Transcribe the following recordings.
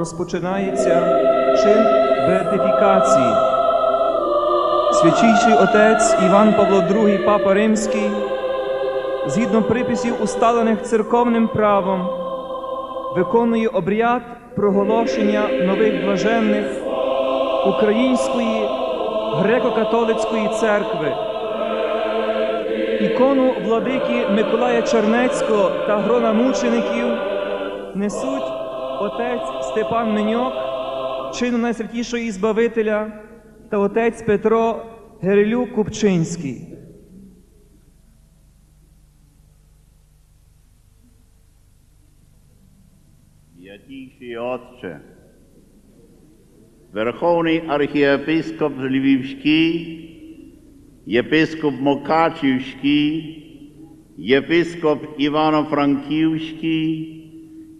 розпочинається чин беатифікації. Свячійший отець Іван Павло II, Папа Римський, згідно приписів, усталених церковним правом, виконує обряд проголошення нових блаженних Української греко-католицької церкви. Ікону владики Миколая Чернецького та грона мучеників несуть отець Степан Меньок, чину найсвятішого Ізбавителя та отець Петро Герилюк Купчинський. Святійший Отче, Верховний архієпископ Львівський, єпископ Мокачівський, єпископ Івано-Франківський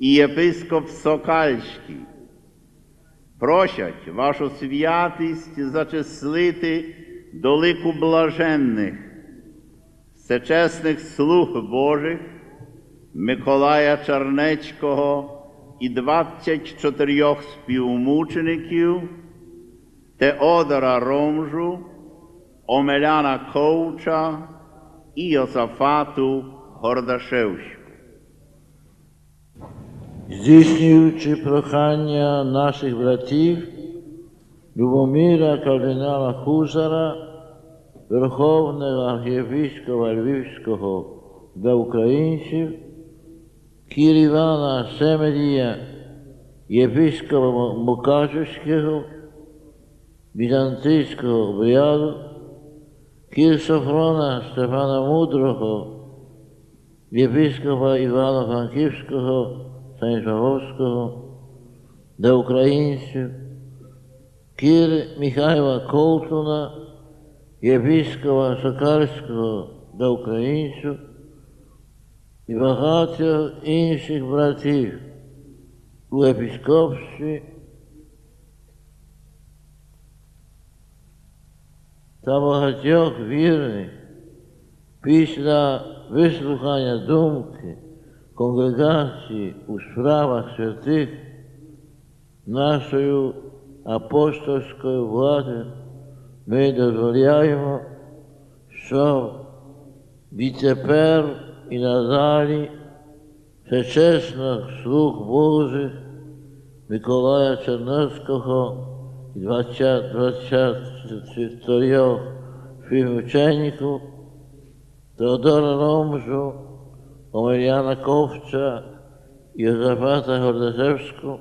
і єпископ Сокальський просять вашу святість зачислити до лику блаженних, всечесних слуг Божих, Миколая Чернецького і 24 співмучеників, Теодора Ромжу, Омеляна Ковча і Йосафату Гордашевську. Здійснюючи прохання наших братів Любомира кардинала Хузара, Верховного архієпископа Львівського для українців, Кір Івана Семедія, єпископа Мукачевського, Візантийського обряду, Кір Софрона Стефана Мудрого, єпископа Івано-Франківського Станіславовського, для українців, Кір Михайла Колтуна, єпископа Сокальського для українців і багато інших братів у епіскопстві та багатьох вірних після вислухання думки конгрегації у справах святих нашою апостольською владою ми дозволяємо, що відтепер і надалі всечесних слуг Божих Миколая Черновського і 20 24 співучеників Теодора Ромжу, Омеляна Ковча, Єзафата Гордашевську,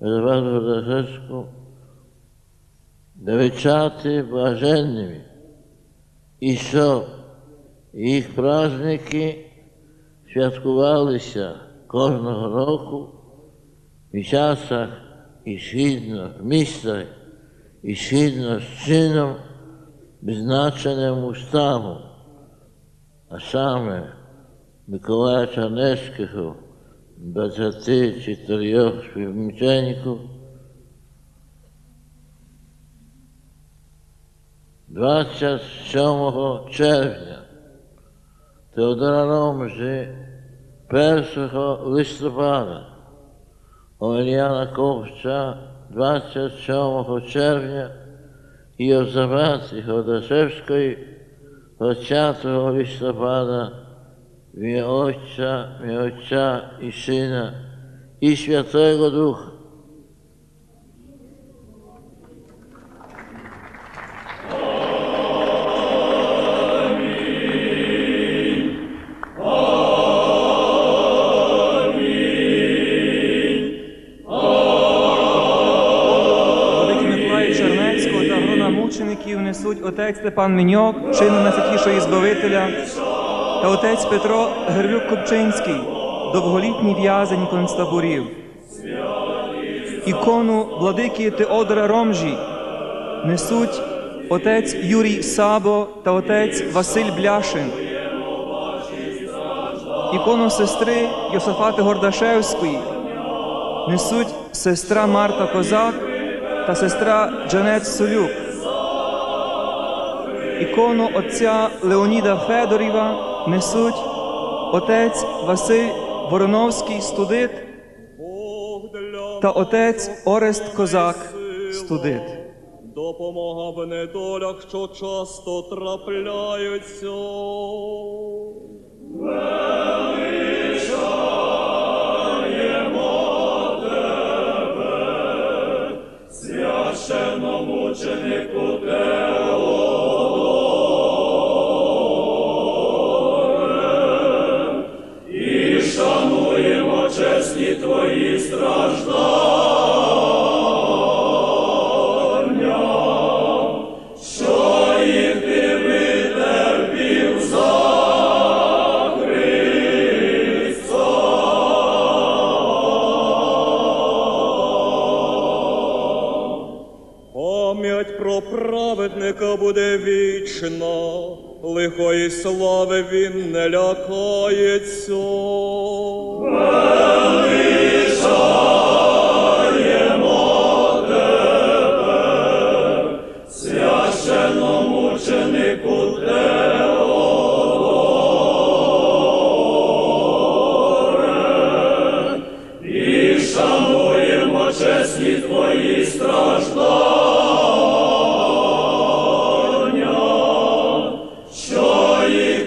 Єзафата Гордашевську, величати блаженними, і що їх праздники святкувалися кожного року в часах і східно, в містах і східно з чином, визначеним уставом, а саме Миколая Чернецького, 24 співмучеників, 27 червня Теодора Ромжі 1 листопада, Омельяна Ковча 27 червня і Йозафати Ходашевської 20 листопада ім'я Отця, ім'я Отця і Сина і Святого Духа. Чернецького та мучеників несуть отець Степан Меньок, чину найсвятішого Ізбавителя, та отець Петро Герлюк Купчинський, довголітній в'язень концтаборів. Ікону владики Теодора Ромжі несуть отець Юрій Сабо та отець Василь Бляшин. Ікону сестри Йосафати Гордашевської несуть сестра Марта Козак та сестра Джанет Солюк. Ікону отця Леоніда Федоріва несуть отець Василь Вороновський студит та отець Орест Козак студит. Допомога в недолях, що часто трапляються. Пам'ять про праведника буде вічна, лихої слави він не лякається. are Yeah.